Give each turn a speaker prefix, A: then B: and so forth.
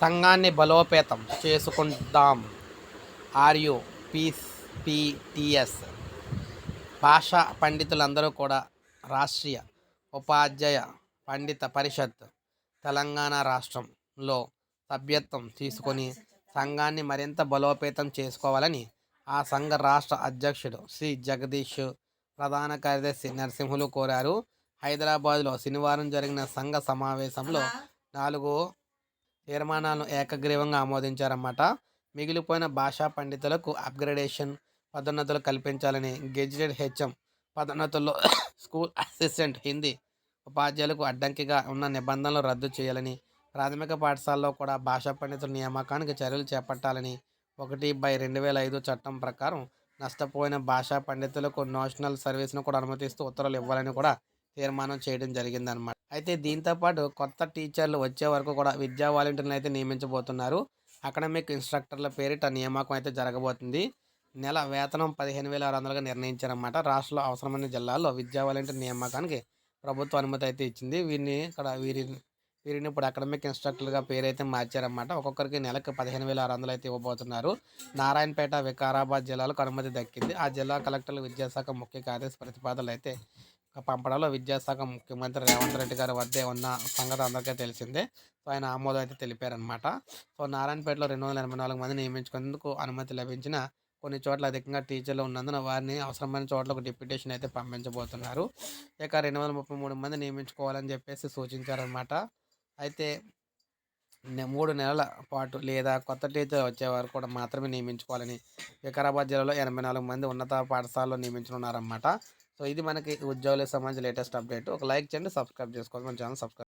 A: సంఘాన్ని బలోపేతం చేసుకుందాం. ఆర్యు పీస్ పిటిఎస్. భాషా పండితులందరూ కూడా రాష్ట్రీయ ఉపాధ్యాయ పండిత పరిషత్ తెలంగాణ రాష్ట్రంలో సభ్యత్వం తీసుకొని సంఘాన్ని మరింత బలోపేతం చేసుకోవాలని ఆ సంఘ రాష్ట్ర అధ్యక్షుడు శ్రీ జగదీష్ ప్రధాన కార్యదర్శి నరసింహులు కోరారు. హైదరాబాద్లో శనివారం జరిగిన సంఘ సమావేశంలో నాలుగు తీర్మానాలను ఏకగ్రీవంగా ఆమోదించారన్నమాట. మిగిలిపోయిన భాషా పండితులకు అప్గ్రేడేషన్ పదోన్నతులు కల్పించాలని gazetted HM పదోన్నతుల్లో school assistant Hindi ఉపాధ్యాయులకు అడ్డంకిగా ఉన్న నిబంధనలు రద్దు చేయాలని ప్రాథమిక పాఠశాలలో కూడా భాషా పండితుల నియామకానికి చర్యలు చేపట్టాలని ఒకటి బై రెండు వేల ఐదు చట్టం ప్రకారం నష్టపోయిన భాషా పండితులకు నేషనల్ సర్వీస్ను కూడా అనుమతిస్తూ ఉత్తర్వులు ఇవ్వాలని కూడా తీర్మానం చేయడం జరిగిందనమాట అయితే దీంతో పాటు కొత్త టీచర్లు వచ్చే వరకు కూడా విద్యా వాలంటీర్లను అయితే నియమించబోతున్నారు. అకాడమిక్ ఇన్స్ట్రక్టర్ల పేరిట నియామకం అయితే జరగబోతుంది. నెల వేతనం పదిహేను వేల ఆరు వందలుగా నిర్ణయించారన్నమాట. రాష్ట్రంలో అవసరమైన జిల్లాల్లో విద్యా వాలంటీర్ నియామకానికి ప్రభుత్వ అనుమతి అయితే ఇచ్చింది. వీరిని ఇక్కడ వీరి వీరిని ఇప్పుడు అకాడమిక్ ఇన్స్ట్రక్టర్గా పేరైతే మార్చారన్నమాట. ఒక్కొక్కరికి నెలకు పదిహేను వేల ఆరు వందలు అయితే ఇవ్వబోతున్నారు. నారాయణపేట వికారాబాద్ జిల్లాలకు అనుమతి దక్కింది. ఆ జిల్లా కలెక్టర్లు విద్యాశాఖ ముఖ్య కార్యదర్శి ప్రతిపాదనలు అయితే పంపడంలో విద్యాశాఖ ముఖ్యమంత్రి రేవంత్ రెడ్డి గారి వద్దే ఉన్న సంగతి అందరికీ తెలిసిందే. సో ఆయన ఆమోదం అయితే తెలిపారనమాట సో నారాయణపేటలో రెండు వందల ఎనభై నాలుగు మంది నియమించుకునేందుకు అనుమతి లభించిన కొన్ని చోట్ల అధికంగా టీచర్లు ఉన్నందున వారిని అవసరమైన చోట్లకు డిప్యూటేషన్ అయితే పంపించబోతున్నారు. ఇక రెండు వందల ముప్పై మూడు మంది నియమించుకోవాలని చెప్పేసి సూచించారనమాట అయితే మూడు నెలల పాటు లేదా కొత్త టీచర్ వచ్చే వరకు కూడా మాత్రమే నియమించుకోవాలని వికారాబాద్ జిల్లాలో ఎనభై నాలుగు మంది ఉన్నత పాఠశాలలో నియమించనున్నారన్నమాట. సో ఇది మనకి ఉద్యోగులకు సంబంధించి లేటెస్ట్ అప్డేట్. ఒక లైక్ చేయండి సబ్స్క్రైబ్ చేసుకోవాలి మన ఛానల్ సబ్స్క్రైబ్